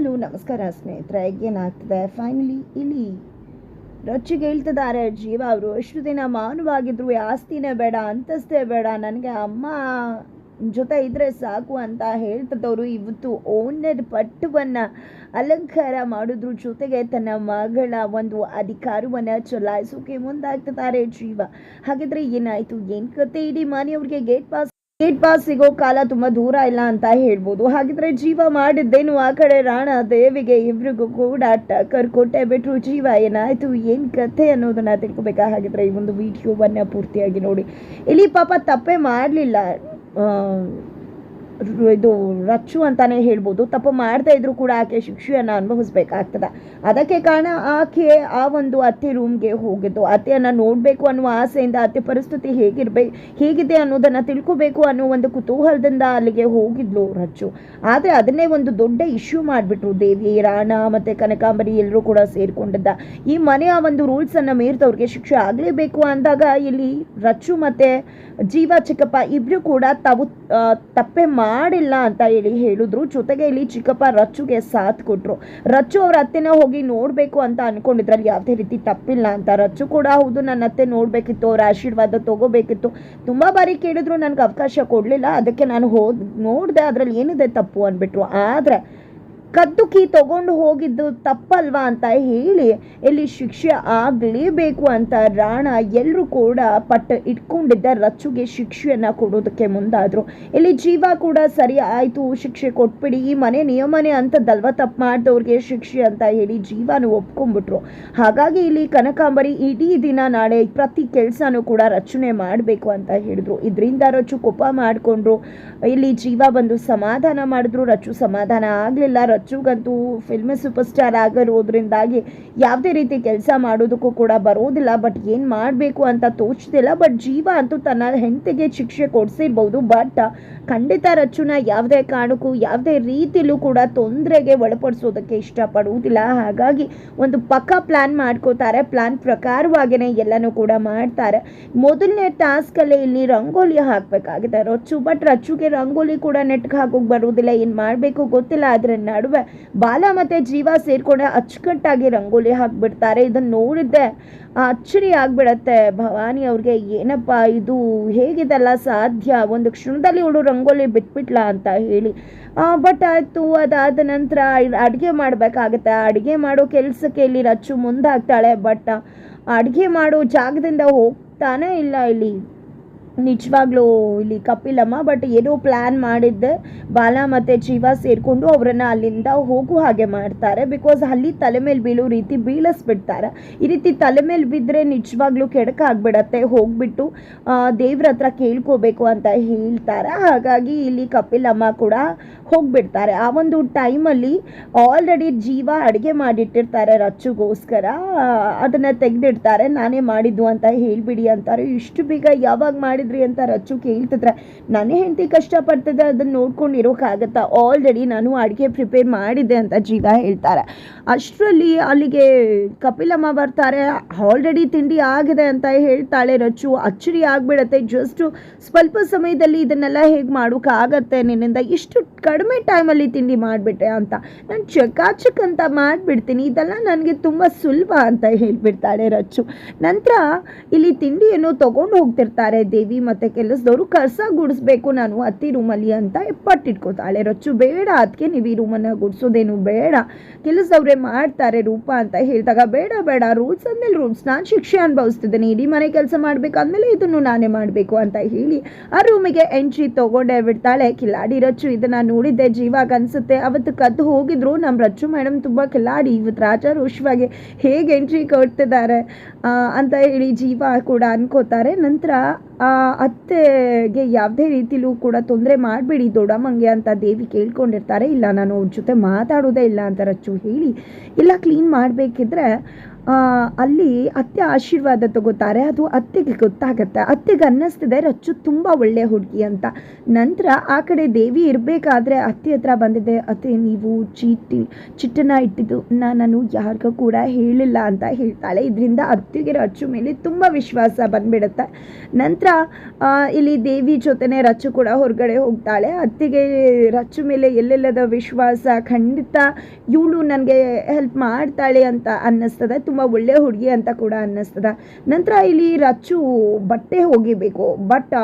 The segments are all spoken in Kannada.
ಹಲೋ, ನಮಸ್ಕಾರ ಸ್ನೇಹಿತರೆ, ಏನಾಗ್ತದೆ? ಫೈನಲಿ ಇಲ್ಲಿ ರೊಚ್ಚಿಗೆ ಹೇಳ್ತಿದ್ದಾರೆ ಜೀವ ಅವರು ಎಷ್ಟು ದಿನ ಮಾನವಾಗಿದ್ರು ಆಸ್ತಿನೇ ಬೇಡ, ಅಂತಸ್ತೇ ಬೇಡ, ನನಗೆ ಅಮ್ಮ ಜೊತೆ ಇದ್ರೆ ಸಾಕು ಅಂತ ಹೇಳ್ತಿದ್ದವರು. ಇವತ್ತು ಓನರ್ ಪಟ್ಟವನ್ನು ಅಲಂಕಾರ ಮಾಡೋದ್ರ, ಜೊತೆಗೆ ತನ್ನ ಮಗಳ ಒಂದು ಅಧಿಕಾರವನ್ನು ಚಲಾಯಿಸೋಕೆ ಮುಂದಾಗ್ತಿದ್ದಾರೆ ಜೀವ. ಹಾಗಿದ್ರೆ ಏನಾಯ್ತು? ಏನ್ ಕತೆ ಇಡೀ ಮನೆಯವ್ರಿಗೆ ಗೇಟ್ ಪಾಸ್ ಗೇಟ್ ಪಾಸ್ ಸಿಗೋ ಕಾಲ ತುಂಬಾ ದೂರ ಇಲ್ಲ ಅಂತ ಹೇಳ್ಬೋದು. ಹಾಗಿದ್ರೆ ಜೀವ ಮಾಡಿದ್ದೇನು ಆ ಕಡೆ ರಾಣ ದೇವಿಗೆ ಇವ್ರಿಗೂ ಕೂಡ ಟಕ್ಕರ್ ಕೊಟ್ಟೆ ಬಿಟ್ಟರು ಜೀವ ಏನಾಯ್ತು, ಏನು ಕಥೆ ಅನ್ನೋದನ್ನ ತಿಳ್ಕೊಬೇಕಾ? ಹಾಗಿದ್ರೆ ಈ ಒಂದು ವಿಡಿಯೋವನ್ನ ಪೂರ್ತಿಯಾಗಿ ನೋಡಿ. ಇಲ್ಲಿ ಪಾಪ ತಪ್ಪೇ ಮಾಡಲಿಲ್ಲ. ಇದು ರಚ್ಚು ಅಂತಾನೆ ಹೇಳ್ಬೋದು. ತಪ್ಪು ಮಾಡ್ತಾ ಇದ್ರು ಕೂಡ ಆಕೆ ಶಿಕ್ಷೆಯನ್ನು ಅನುಭವಿಸ್ಬೇಕಾಗ್ತದೆ. ಅದಕ್ಕೆ ಕಾರಣ ಆಕೆ ಆ ಒಂದು ಅತ್ತೆ ರೂಮ್ಗೆ ಹೋಗಿದ್ದು. ಅತ್ತೆಯನ್ನು ನೋಡಬೇಕು ಅನ್ನುವ ಆಸೆಯಿಂದ, ಅತ್ತೆ ಪರಿಸ್ಥಿತಿ ಹೇಗಿರ್ಬೇಕು ಹೇಗಿದೆ ಅನ್ನೋದನ್ನ ತಿಳ್ಕೋಬೇಕು ಅನ್ನೋ ಒಂದು ಕುತೂಹಲದಿಂದ ಅಲ್ಲಿಗೆ ಹೋಗಿದ್ಲು ರಚ್ಚು. ಆದರೆ ಅದನ್ನೇ ಒಂದು ದೊಡ್ಡ ಇಶ್ಯೂ ಮಾಡಿಬಿಟ್ರು ದೇವಿ, ರಾಣ ಮತ್ತೆ ಕನಕಾಂಬರಿ ಎಲ್ಲರೂ ಕೂಡ ಸೇರಿಕೊಂಡಿದ್ದ. ಈ ಮನೆಯ ಒಂದು ರೂಲ್ಸ್ ಅನ್ನ ಮೀರಿದವ್ರಿಗೆ ಶಿಕ್ಷೆ ಆಗಲೇಬೇಕು ಅಂದಾಗ ಇಲ್ಲಿ ರಚ್ಚು ಮತ್ತೆ ಜೀವ, ಚಿಕ್ಕಪ್ಪ ಇಬ್ರು ಕೂಡ ತಾವು ತಪ್ಪೆ ತಪ್ಪೆ ಮಾಡಿಲ್ಲ ಅಂತ ಹೇಳಿ ಹೇಳಿದ್ರು. ಜೊತೆಗೆ ಇಲ್ಲಿ ಚಿಕ್ಕಪ್ಪ ರಚ್ಚುಗೆ ಸಾಥ್ ಕೊಟ್ರು. ರಚ್ಚು ಅವ್ರ ಅತ್ತೆನ ಹೋಗಿ ನೋಡಬೇಕು ಅಂತ ಅನ್ಕೊಂಡಿದ್ರಲ್ಲಿ ಯಾವುದೇ ರೀತಿ ತಪ್ಪಿಲ್ಲ ಅಂತ. ರಚ್ಚು ಕೂಡ ಹೌದು, ನನ್ನ ಅತ್ತೆ ನೋಡಬೇಕಿತ್ತು, ಅವ್ರ ಆಶೀರ್ವಾದ ತಗೋಬೇಕಿತ್ತು. ತುಂಬ ಬಾರಿ ಕೇಳಿದ್ರು, ನನಗೆ ಅವಕಾಶ ಕೊಡಲಿಲ್ಲ. ಅದಕ್ಕೆ ನಾನು ಹೋದ್, ನೋಡಿದೆ ಅದರಲ್ಲಿ ಏನಿದೆ ತಪ್ಪು ಅಂದ್ಬಿಟ್ರು. ಆದ್ರೆ ಕದ್ದು ಕೀ ತಗೊಂಡು ಹೋಗಿದ್ದು ತಪ್ಪಲ್ವಾ ಅಂತ ಹೇಳಿ ಇಲ್ಲಿ ಶಿಕ್ಷೆ ಆಗಲೇಬೇಕು ಅಂತ ರಾಣ ಎಲ್ಲರೂ ಕೂಡ ಪಟ್ಟು ಇಟ್ಕೊಂಡಿದ್ದ ರಚ್ಚುಗೆ ಶಿಕ್ಷೆಯನ್ನ ಕೊಡೋದಕ್ಕೆ ಮುಂದಾದ್ರು. ಇಲ್ಲಿ ಜೀವ ಕೂಡ ಸರಿ ಆಯಿತು, ಶಿಕ್ಷೆ ಕೊಟ್ಬಿಡಿ, ಈ ಮನೆ ನಿಯಮನೆ ಅಂತದಲ್ವಾ ತಪ್ಪು ಮಾಡಿದವ್ರಿಗೆ ಶಿಕ್ಷೆ ಅಂತ ಹೇಳಿ ಜೀವನ ಒಪ್ಕೊಂಡ್ಬಿಟ್ರು. ಹಾಗಾಗಿ ಇಲ್ಲಿ ಕನಕಾಂಬರಿ ಇಡೀ ದಿನ ನಾಳೆ ಪ್ರತಿ ಕೆಲಸನೂ ಕೂಡ ರಚನೆ ಮಾಡಬೇಕು ಅಂತ ಹೇಳಿದ್ರು. ಇದರಿಂದ ರಚ್ಚು ಕೋಪ ಮಾಡಿಕೊಂಡ್ರು. ಇಲ್ಲಿ ಜೀವ ಬಂದು ಸಮಾಧಾನ ಮಾಡಿದ್ರು. ರಚ್ಚು ಸಮಾಧಾನ ಆಗಲಿಲ್ಲ. ರಚ್ಚುಗಂತೂ ಫಿಲ್ಮ್ ಸೂಪರ್ ಸ್ಟಾರ್ ಆಗಿರೋದ್ರಿಂದಾಗಿ ಯಾವುದೇ ರೀತಿ ಕೆಲಸ ಮಾಡೋದಕ್ಕೂ ಕೂಡ ಬರೋದಿಲ್ಲ. ಬಟ್ ಏನು ಮಾಡಬೇಕು ಅಂತ ತೋಚ್ತಿಲ್ಲ. ಬಟ್ ಜೀವ ಅಂತೂ ತನ್ನ ಹೆಂಡತಿಗೆ ಶಿಕ್ಷೆ ಕೊಡಿಸಿರ್ಬೋದು. ಬಟ್ ಖಂಡಿತ ರಚ್ಚುನ ಯಾವುದೇ ಕಾರಣಕ್ಕೂ, ಯಾವುದೇ ರೀತಿಲೂ ಕೂಡ ತೊಂದರೆಗೆ ಒಳಪಡಿಸೋದಕ್ಕೆ ಇಷ್ಟಪಡುವುದಿಲ್ಲ. ಹಾಗಾಗಿ ಒಂದು ಪಕ್ಕ ಪ್ಲ್ಯಾನ್ ಮಾಡ್ಕೋತಾರೆ. ಪ್ಲ್ಯಾನ್ ಪ್ರಕಾರವಾಗಿಯೇ ಎಲ್ಲನೂ ಕೂಡ ಮಾಡ್ತಾರೆ. ಮೊದಲನೇ ಟಾಸ್ಕಲ್ಲಿ ಇಲ್ಲಿ ರಂಗೋಲಿ ಹಾಕಬೇಕಾಗಿದೆ ರಚ್ಚು. ಬಟ್ ರಚ್ಚುಗೆ ರಂಗೋಲಿ ಕೂಡ ನೆಟ್ಗೆ ಹಾಕೋಕೆ ಬರುವುದಿಲ್ಲ ಏನು ಮಾಡಬೇಕು ಗೊತ್ತಿಲ್ಲ. ಆದರೆ ನಡುವೆ ಬಾಲ ಮತ್ತೆ ಜೀವ ಸೇರ್ಕೊಂಡೆ ಅಚ್ಚುಕಟ್ಟಾಗಿ ರಂಗೋಲಿ ಹಾಕ್ಬಿಡ್ತಾರೆ. ಇದನ್ನು ನೋಡಿದ್ದೆ ಅಚ್ಚರಿ ಆಗ್ಬಿಡತ್ತೆ. ಭವಾನಿ ಅವ್ರಿಗೆ, ಏನಪ್ಪ ಇದು? ಹೇಗಿದೆಲ್ಲ ಸಾಧ್ಯ? ಒಂದು ಕ್ಷಣದಲ್ಲಿ ಇವಳು ರಂಗೋಲಿ ಬಿಟ್ಬಿಟ್ಲ ಅಂತ ಹೇಳಿ. ಬಟ್ ಆಯಿತು, ಅದಾದ ನಂತರ ಅಡುಗೆ ಮಾಡಬೇಕಾಗತ್ತೆ. ಅಡುಗೆ ಮಾಡೋ ಕೆಲಸಕ್ಕೆ ಇಲ್ಲಿ ರಚ್ಚು ಮುಂದಾಗ್ತಾಳೆ, ಬಟ್ ಅಡುಗೆ ಮಾಡೋ ಜಾಗದಿಂದ ಹೋಗ್ತಾನೆ ಇಲ್ಲ ಇಲ್ಲಿ. ನಿಜವಾಗ್ಲೂ ಇಲ್ಲಿ ಕಪಿಲಮ್ಮ ಬಟ್ ಏನೋ ಪ್ಲ್ಯಾನ್ ಮಾಡಿದ್ದೆ. ಬಾಲ ಮತ್ತು ಜೀವ ಸೇರಿಕೊಂಡು ಅವರನ್ನು ಅಲ್ಲಿಂದ ಹೋಗೋ ಹಾಗೆ ಮಾಡ್ತಾರೆ. ಬಿಕಾಸ್ ಅಲ್ಲಿ ತಲೆ ಮೇಲೆ ಬೀಳೋ ರೀತಿ ಬೀಳಿಸ್ಬಿಡ್ತಾರೆ. ಈ ರೀತಿ ತಲೆ ಮೇಲೆ ಬಿದ್ದರೆ ನಿಜವಾಗ್ಲೂ ಕೆಡಕಾಗ್ಬಿಡತ್ತೆ ಹೋಗ್ಬಿಟ್ಟು ದೇವ್ರ ಹತ್ರ ಕೇಳ್ಕೋಬೇಕು ಅಂತ ಹೇಳ್ತಾರೆ. ಹಾಗಾಗಿ ಇಲ್ಲಿ ಕಪಿಲಮ್ಮ ಕೂಡ ಹೋಗ್ಬಿಡ್ತಾರೆ. ಆ ಒಂದು ಟೈಮಲ್ಲಿ ಆಲ್ರೆಡಿ ಜೀವ ಅಡುಗೆ ಮಾಡಿಟ್ಟಿರ್ತಾರೆ ರಚ್ಚುಗೋಸ್ಕರ ಅದನ್ನು ತೆಗೆದಿಡ್ತಾರೆ. ನಾನೇ ಮಾಡಿದ್ದು ಅಂತ ಹೇಳ್ಬಿಡಿ ಅಂತಾರೆ. ಇಷ್ಟು ಬೇಗ ಯಾವಾಗ ಮಾಡಿದ್ರಿ ಅಂತ ರಚ್ಚು ಕೇಳ್ತಿದ್ರೆ. ನಾನೇ ಹೆಂಡತಿ ಕಷ್ಟಪಡ್ತಿದ್ದೆ ಅದನ್ನ ನೋಡ್ಕೊಂಡು ಇರೋಕ್ಕಾಗತ್ತಾ ಆಲ್ರೆಡಿ ನಾನು ಅಡುಗೆ ಪ್ರಿಪೇರ್ ಮಾಡಿದ್ದೆ ಅಂತ ಜೀವ ಹೇಳ್ತಾರೆ. ಅಷ್ಟರಲ್ಲಿ ಅಲ್ಲಿಗೆ ಕಪಿಲಮ್ಮ ಬರ್ತಾರೆ. ಆಲ್ರೆಡಿ ತಿಂಡಿ ಆಗಿದೆ ಅಂತ ಹೇಳ್ತಾಳೆ ರಚ್ಚು. ಅಚ್ಚರಿ ಆಗ್ಬಿಡತ್ತೆ. ಜಸ್ಟ್ ಸ್ವಲ್ಪ ಸಮಯದಲ್ಲಿ ಇದನ್ನೆಲ್ಲ ಹೇಗೆ ಮಾಡೋಕ್ಕಾಗತ್ತೆ ನಿನ್ನಿಂದ ಇಷ್ಟು ಕಡಿಮೆ ಟೈಮಲ್ಲಿ ತಿಂಡಿ ಮಾಡಿಬಿಟ್ಟೆ ಅಂತ. ನಾನು ಚಕಾಚಕ್ ಅಂತ ಮಾಡಿಬಿಡ್ತೀನಿ. ಇದೆಲ್ಲ ನನಗೆ ತುಂಬ ಸುಲಭ ಅಂತ ಹೇಳ್ಬಿಡ್ತಾಳೆ ರಚ್ಚು. ನಂತರ ಇಲ್ಲಿ ತಿಂಡಿಯನ್ನು ತಗೊಂಡು ಹೋಗ್ತಿರ್ತಾರೆ. ದೇವಿ ಮತ್ತು ಕೆಲಸದವರು ಕಸ ಗುಡಿಸ್ಬೇಕು. ನಾನು ಅತ್ತಿ ರೂಮಲ್ಲಿ ಅಂತ ಎಪ್ಪಟ್ಟಿಟ್ಕೋತಾಳೆ ರಚ್ಚು ಬೇಡ ಅದಕ್ಕೆ ನೀವು ಈ ರೂಮನ್ನು ಗುಡಿಸೋದೇನು ಬೇಡ. ಕೆಲಸದವ್ರೆ ಮಾಡ್ತಾರೆ ರೂಪ ಅಂತ ಹೇಳಿದಾಗ, ಬೇಡ ಬೇಡ ರೂಲ್ಸ್ ಅಂದಮೇಲೆ ರೂಲ್ಸ್ ನಾನು ಶಿಕ್ಷೆ ಅನುಭವಿಸ್ತಿದ್ದೇನೆ. ಇಡೀ ಮನೆ ಕೆಲಸ ಮಾಡಬೇಕಾದ್ಮೇಲೆ ಇದನ್ನು ನಾನೇ ಮಾಡಬೇಕು ಅಂತ ಹೇಳಿ, ಆ ರೂಮಿಗೆ ಎಂಟ್ರಿ ತೊಗೊಂಡೇ ಬಿಡ್ತಾಳೆ. ಕಿಲಾಡಿ ರಚ್ಚು ಇದನ್ನು ನೋಡಿದ್ದೆ ಜೀವಾಗ ಅನ್ಸುತ್ತೆ. ಅವತ್ತು ಕದ್ದು ಹೋಗಿದ್ರು. ನಮ್ಮ ರಚ್ಚು ಮೇಡಮ್ ತುಂಬ ಕಿಲಾಡಿ, ಇವತ್ತು ರಾಜಾರೋಷವಾಗಿ ಹೇಗೆ ಎಂಟ್ರಿ ಕೊಡ್ತಿದ್ದಾರೆ ಅಂತ ಹೇಳಿ ಜೀವ ಕೂಡ ಅನ್ಕೋತಾರೆ. ನಂತರ ಅತ್ತೆಗೆ ಯಾವುದೇ ರೀತಿಲೂ ಕೂಡ ತೊಂದರೆ ಮಾಡಬೇಡಿ, ದೊಡ್ಡಮ್ಮಂಗೆ ಅಂತ ದೇವಿ ಕೇಳ್ಕೊಂಡಿರ್ತಾರೆ. ಇಲ್ಲ, ನಾನು ಅವ್ರ ಜೊತೆ ಮಾತಾಡೋದೇ ಇಲ್ಲ ಅಂತ ರಚ್ಚು ಹೇಳಿ, ಇಲ್ಲ ಕ್ಲೀನ್ ಮಾಡಬೇಕಿದ್ರೆ ಅಲ್ಲಿ ಅತ್ತೆ ಆಶೀರ್ವಾದ ತಗೋತಾರೆ, ಅದು ಅತ್ತೆಗೆ ಗೊತ್ತಾಗತ್ತೆ. ಅತ್ತೆಗೆ ಅನ್ನಿಸ್ತಿದೆ, ರಚ್ಚು ತುಂಬ ಒಳ್ಳೆಯ ಹುಡುಗಿ ಅಂತ. ನಂತರ ಆ ಕಡೆ ದೇವಿ ಇರಬೇಕಾದ್ರೆ ಅತ್ತೆ ಹತ್ರ ಬಂದಿದೆ, ಅತ್ತೆ, ನೀವು ಚೀಟಿ ಚಿಟ್ಟನ ಇಟ್ಟಿದ್ದು ನಾನು ಯಾರಿಗೂ ಕೂಡ ಹೇಳಿಲ್ಲ ಅಂತ ಹೇಳ್ತಾಳೆ. ಇದರಿಂದ ಅತ್ತಿಗೆ ರಚ್ಚು ಮೇಲೆ ತುಂಬ ವಿಶ್ವಾಸ ಬಂದ್ಬಿಡುತ್ತೆ. ನಂತರ ಇಲ್ಲಿ ದೇವಿ ಜೊತೆನೆ ರಚ್ಚು ಕೂಡ ಹೊರಗಡೆ ಹೋಗ್ತಾಳೆ. ಅತ್ತಿಗೆ ರಚ್ಚು ಮೇಲೆ ಎಲ್ಲೆಲ್ಲದ ವಿಶ್ವಾಸ, ಖಂಡಿತ ಇವಳು ನನಗೆ ಹೆಲ್ಪ್ ಮಾಡ್ತಾಳೆ ಅಂತ ಅನ್ನಿಸ್ತದೆ. ತುಂಬ ಒಳ್ಳೆಯ ಹುಡುಗಿ ಅಂತ ಕೂಡ ಅನ್ನಿಸ್ತದ. ನಂತರ ಇಲ್ಲಿ ರಚ್ಚು ಬಟ್ಟೆ ಹೋಗಿಬೇಕು ಬಟ್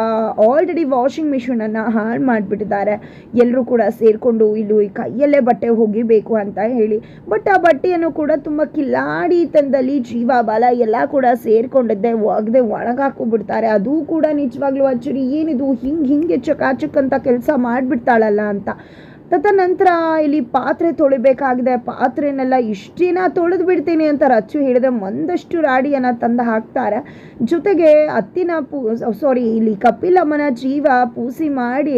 ಆಲ್ರೆಡಿ ವಾಷಿಂಗ್ ಮಿಷಿನನ್ನು ಹಾಳು ಮಾಡಿಬಿಟ್ಟಿದ್ದಾರೆ. ಎಲ್ಲರೂ ಕೂಡ ಸೇರಿಕೊಂಡು ಇಲ್ಲಿ ಕೈಯಲ್ಲೇ ಬಟ್ಟೆ ಹೋಗಿಬೇಕು ಅಂತ ಹೇಳಿ. ಬಟ್ ಆ ಬಟ್ಟೆಯನ್ನು ಕೂಡ ತುಂಬ ಕಿಲಾಡಿತನದಲ್ಲಿ ಜೀವ ಬಲ ಎಲ್ಲ ಕೂಡ ಸೇರಿಕೊಂಡಿದ್ದೆ, ಒಗದೆ ಒಣಗಾಕೋಬಿಡ್ತಾರೆ. ಅದು ಕೂಡ ನಿಜವಾಗ್ಲೂ ಅಚ್ಚರಿ, ಏನಿದು ಹಿಂಗೆ ಹಿಂಗೆ ಚಕಾಚಕ್ ಅಂತ ಕೆಲಸ ಮಾಡಿಬಿಡ್ತಾಳಲ್ಲ ಅಂತ. ತದನಂತರ ಇಲ್ಲಿ ಪಾತ್ರೆ ತೊಳಿಬೇಕಾಗಿದೆ. ಪಾತ್ರೆನೆಲ್ಲ ಇಷ್ಟಿನ ತೊಳೆದು ಬಿಡ್ತೀನಿ ಅಂತ ರಚ್ಚು ಹೇಳಿದೆ. ಒಂದಷ್ಟು ರಾಡಿಯನ್ನು ತಂದು ಹಾಕ್ತಾರೆ. ಜೊತೆಗೆ ಅತ್ತಿನ ಪೂ ಸಾರಿ ಇಲ್ಲಿ ಕಪಿಲಮ್ಮನ ಜೀವ ಪೂಸಿ ಮಾಡಿ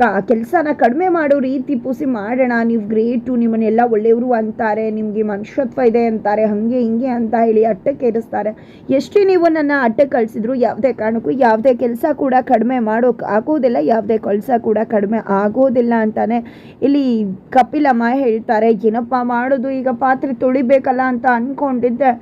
ಕ ಕೆಲಸನ ಕಡಿಮೆ ಮಾಡೋ ರೀತಿ ಪೂಸಿ ಮಾಡೋಣ. ನೀವು ಗ್ರೇಟು, ನಿಮ್ಮನ್ನೆಲ್ಲ ಒಳ್ಳೆಯವರು ಅಂತಾರೆ. ನಿಮಗೆ ಮನುಷ್ಯತ್ವ ಇದೆ ಅಂತಾರೆ. ಹಾಗೆ, ಹಿಂಗೆ ಅಂತ ಹೇಳಿ ಅಟ್ಟಕ್ಕೆ ಇರಿಸ್ತಾರೆ ಎಷ್ಟೇ ನೀವು ನನ್ನ ಅಟ್ಟಕ್ಕೆ ಕಳಿಸಿದ್ರು ಯಾವುದೇ ಕಾರಣಕ್ಕೂ ಯಾವುದೇ ಕೆಲಸ ಕೂಡ ಕಡಿಮೆ ಮಾಡೋಕೆ ಆಗೋದಿಲ್ಲ. ಯಾವುದೇ ಕೆಲಸ ಕೂಡ ಕಡಿಮೆ ಆಗೋದಿಲ್ಲ ಅಂತಾನೆ ಇಲ್ಲಿ ಕಪಿಲಮ್ಮ ಹೇಳ್ತಾರೆ ಏನಪ್ಪ ಮಾಡೋದು ಈಗ ಪಾತ್ರೆ ತೊಳಿಬೇಕಲ್ಲ ಅಂತ ಅಂದ್ಕೊಂಡಿದ್ದೆ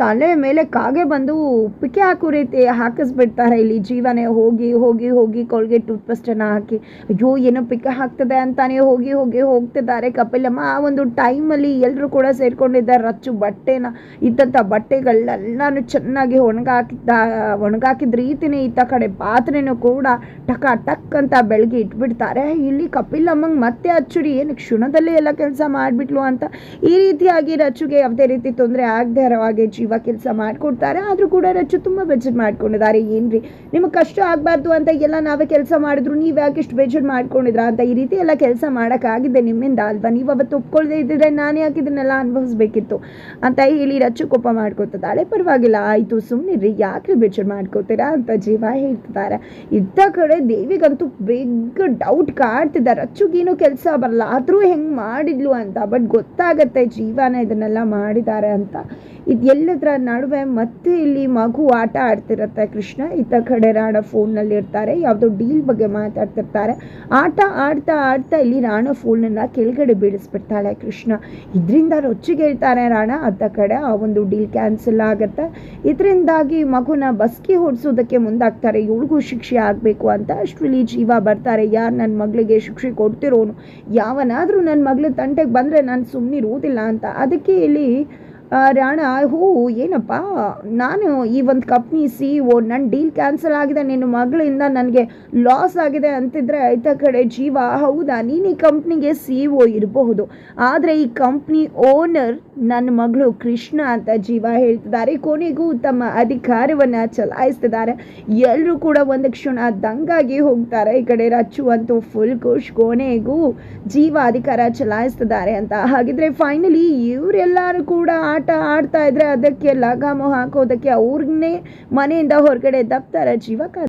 ತಲೆ ಮೇಲೆ ಕಾಗೆ ಬಂದು ಉಪ್ಪಿಕೆ ಹಾಕೋ ರೀತಿ ಹಾಕಿಸ್ಬಿಡ್ತಾರೆ. ಇಲ್ಲಿ ಜೀವನೇ ಹೋಗಿ ಹೋಗಿ ಹೋಗಿ ಕೋಲ್ಗೇಟ್ ಟೂತ್ಪೇಸ್ಟನ್ನು ಹಾಕಿ, ಅಯ್ಯೋ, ಏನೋ ಪಿಕೆ ಹಾಕ್ತದೆ ಅಂತಾನೆ ಹೋಗಿ ಹೋಗಿ, ಹೋಗ್ತಿದ್ದಾರೆ ಕಪಿಲಮ್ಮ. ಆ ಒಂದು ಟೈಮಲ್ಲಿ ಎಲ್ಲರೂ ಕೂಡ ಸೇರ್ಕೊಂಡಿದ್ದಾರೆ ರಚ್ಚು ಬಟ್ಟೆನ. ಇದ್ದಂಥ ಬಟ್ಟೆಗಳೆಲ್ಲನೂ ಚೆನ್ನಾಗಿ ಒಣಗಾಕಿದ್ದ, ಒಣಗಾಕಿದ ರೀತಿನೇ ಇತ್ತ ಕಡೆ ಪಾತ್ರೆನೂ ಕೂಡ ಟಕ ಟಕ್ ಅಂತ ಬೆಳಗ್ಗೆ ಇಟ್ಬಿಡ್ತಾರೆ. ಇಲ್ಲಿ ಕಪಿಲಮ್ಮಂಗೆ ಮತ್ತೆ ಅಚ್ಚುರಿ ಏನು ಕ್ಷಣದಲ್ಲೇ ಎಲ್ಲ ಕೆಲಸ ಮಾಡಿಬಿಟ್ಲು? ಅಂತ ಈ ರೀತಿಯಾಗಿ ರಚ್ಚುಗೆ ಯಾವುದೇ ರೀತಿ ತೊಂದರೆ ಆಗದೆ ಇರೋ ಹಾಗೆ ಜೀವ ಕೆಲಸ ಮಾಡಿಕೊಡ್ತಾರೆ, ಆದರೂ ಕೂಡ ರಚ್ಚು ತುಂಬ ಬೇಜಾರು ಮಾಡ್ಕೊಂಡಿದ್ದಾರೆ. ಏನ್ರಿ, ನಿಮಗೆ ಕಷ್ಟ ಆಗಬಾರ್ದು ಅಂತ ಎಲ್ಲ ನಾವೇ ಕೆಲಸ ಮಾಡಿದ್ರು, ನೀವು ಯಾಕೆ ಇಷ್ಟು ಮಾಡ್ಕೊಂಡಿದ್ರ ಅಂತ ಈ ರೀತಿ ಎಲ್ಲ ಕೆಲಸ ಮಾಡೋಕ್ಕಾಗಿದೆ ನಿಮ್ಮಿಂದ ಅಲ್ವಾ? ನೀವು ಅವತ್ತು ಒಪ್ಕೊಳ್ಳದೆ ಇದ್ದರೆ ನಾನು ಯಾಕೆ ಇದನ್ನೆಲ್ಲ ಅನುಭವಿಸ್ಬೇಕಿತ್ತು ಅಂತ ಹೇಳಿ ರಚ್ಚು ಕೋಪ ಮಾಡ್ಕೊತಿದ್ದಾಳೆ. ಪರವಾಗಿಲ್ಲ, ಆಯಿತು ರೀ ಯಾಕೆ ಬೇಜಾರು ಮಾಡ್ಕೋತೀರಾ ಅಂತ ಜೀವ ಹೇಳ್ತಿದ್ದಾರೆ. ಇದ್ದ ಕಡೆ ದೇವಿಗಂತೂ ಬಿಗ್ ಡೌಟ್ ಕಾಡ್ತಿದ್ದಾರೆ ರಚ್ಚುಗೇನು ಕೆಲಸ ಬರಲ್ಲ, ಆದರೂ ಹೆಂಗೆ ಮಾಡಿದ್ಲು ಅಂತ ಬಟ್ ಗೊತ್ತಾಗತ್ತೆ ಜೀವನ ಇದನ್ನೆಲ್ಲ ಮಾಡಿದ್ದಾರೆ ಅಂತ. ಇದೆಲ್ಲದರ ನಡುವೆ ಮತ್ತೆ ಇಲ್ಲಿ ಮಗು ಆಟ ಆಡ್ತಿರತ್ತೆ ಕೃಷ್ಣ. ಇತ್ತ ಕಡೆ ರಾಣ ಫೋನ್ನಲ್ಲಿ ಇರ್ತಾರೆ, ಯಾವುದೋ ಡೀಲ್ ಬಗ್ಗೆ ಮಾತಾಡ್ತಿರ್ತಾರೆ. ಆಟ ಆಡ್ತಾ ಆಡ್ತಾ ಇಲ್ಲಿ ರಾಣ ಫೋನನ್ನು ಕೆಳಗಡೆ ಬೀಳಿಸ್ಬಿಡ್ತಾಳೆ ಕೃಷ್ಣ. ಇದರಿಂದ ರೊಚ್ಚಿಗೇಳ್ತಾರೆ ರಾಣ ಅತ್ತ ಕಡೆ ಆ ಒಂದು ಡೀಲ್ ಕ್ಯಾನ್ಸಲ್ ಆಗುತ್ತೆ. ಇದರಿಂದಾಗಿ ಮಗುನ ಬಸ್ಕಿ ಹೊಡಿಸೋದಕ್ಕೆ ಮುಂದಾಗ್ತಾರೆ. ಇವಳಿಗೂ ಶಿಕ್ಷೆ ಆಗಬೇಕು ಅಂತ ಅಷ್ಟರಲ್ಲಿ ಜೀವ ಬರ್ತಾರೆ. ಯಾರು ನನ್ನ ಮಗಳಿಗೆ ಶಿಕ್ಷೆ ಕೊಡ್ತಿರೋನು? ಯಾವನಾದರೂ ನನ್ನ ಮಗಳ ತಂಟೆಗೆ ಬಂದರೆ ನಾನು ಸುಮ್ಮನಿರುವುದಿಲ್ಲ ಅಂತ. ಅದಕ್ಕೆ ಇಲ್ಲಿ ರಾಣ, ಹೂ, ಏನಪ್ಪ? ನಾನು ಈ ಒಂದು ಕಂಪ್ನಿ ಸಿ ಒ ನನ್ನ ಡೀಲ್ ಕ್ಯಾನ್ಸಲ್ ಆಗಿದೆ, ನಿನ್ನ ಮಗಳಿಂದ ನನಗೆ ಲಾಸ್ ಆಗಿದೆ ಅಂತಿದ್ರೆ ಆಯ್ತ ಕಡೆ ಜೀವ? ಹೌದಾ? ನೀನು ಈ ಕಂಪ್ನಿಗೆ ಸಿ ಒ ಇರಬಹುದು. ಆದರೆ ಈ ಕಂಪ್ನಿ ಓನರ್ ನನ್ನ ಮಗಳು ಕೃಷ್ಣ ಅಂತ ಜೀವ ಹೇಳ್ತಿದ್ದಾರೆ. ಕೊನೆಗೂ ತಮ್ಮ ಅಧಿಕಾರವನ್ನು ಚಲಾಯಿಸ್ತಿದ್ದಾರೆ. ಎಲ್ಲರೂ ಕೂಡ ಒಂದು ಕ್ಷಣ ದಂಗಾಗಿ ಹೋಗ್ತಾರೆ. ಈ ಕಡೆ ರಚ್ಚು ಅಂತೂ ಫುಲ್ ಖುಷ್. ಕೊನೆಗೂ ಜೀವ ಅಧಿಕಾರ ಚಲಾಯಿಸ್ತಿದ್ದಾರೆ ಅಂತ. ಹಾಗಿದ್ರೆ ಫೈನಲಿ ಇವರೆಲ್ಲರೂ ಕೂಡ ಆಟ ಆಡ್ತಾ ಇದ್ರೆ ಅದಕ್ಕೆ ಲಗಾಮು ಹಾಕೋದಕ್ಕೆ ಅವ್ರನ್ನೇ ಮನೆಯಿಂದ ಹೊರಗಡೆ ದಬ್ತಾರೆ ಜೀವ